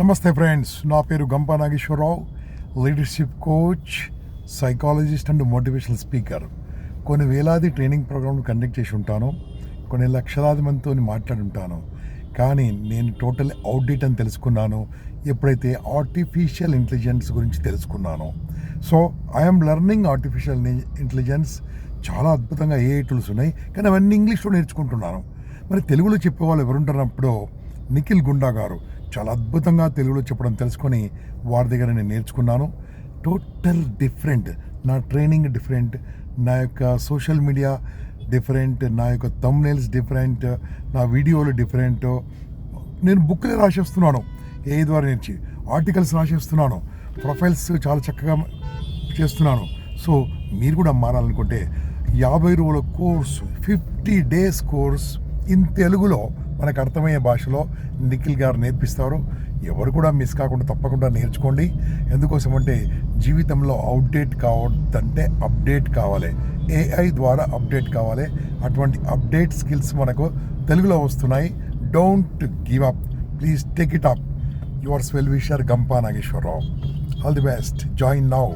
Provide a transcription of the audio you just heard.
నమస్తే ఫ్రెండ్స్ నా పేరు Gampa Nageswararao leadership coach psychologist and motivational speaker కొన్ని వేలాది ట్రైనింగ్ ప్రోగ్రాంలు కండక్ట్ చేసి ఉంటాను కొన్ని లక్షలాది మందితో మాట్లాడుంటాను కానీ నేను టోటల్ అవుట్డేట్ అని తెలుసుకున్నాను ఎప్పుడైతే ఆర్టిఫిషియల్ ఇంటెలిజెన్స్ గురించి తెలుసుకున్నాను. So I'm learning artificial intelligence చాలా అద్భుతంగా ఏ టూల్స్ ఉన్నాయి కానీ అవన్నీ ఇంగ్లీష్లో నేర్చుకుంటున్నాను. మరి తెలుగులో చెప్పేవాళ్ళు ఎవరుంటున్నప్పుడు నిఖిల్ గుండా గారు. చాలా అద్భుతంగా తెలుగులో చెప్పడం తెలుసుకొని వారి దగ్గర నేను నేర్చుకున్నాను. టోటల్ డిఫరెంట్ నా ట్రైనింగ్ డిఫరెంట్ నా యొక్క సోషల్ మీడియా డిఫరెంట్ నా యొక్క తమ్నేల్స్ డిఫరెంట్ నా వీడియోలు డిఫరెంట్ నేను బుక్లే రాసేస్తున్నాను ఏ ద్వారా నేర్చి ఆర్టికల్స్ రాసేస్తున్నాను ప్రొఫైల్స్ చాలా చక్కగా చేస్తున్నాను. సో మీరు కూడా మారాలనుకుంటే యాభై రోజుల course fifty days course in తెలుగులో మనకు అర్థమయ్యే భాషలో నిఖిల్ గారు నేర్పిస్తారు. ఎవరు కూడా మిస్ కాకుండా తప్పకుండా నేర్చుకోండి. ఎందుకోసం అంటే జీవితంలో అవుట్డేట్ కావద్దంటే అప్డేట్ కావాలి. ఏఐ ద్వారా అప్డేట్ కావాలి. అటువంటి అప్డేట్ స్కిల్స్ మనకు తెలుగులో వస్తున్నాయి. Don't give up please take it up yours well wisher Gampa Nageswararao all the best join now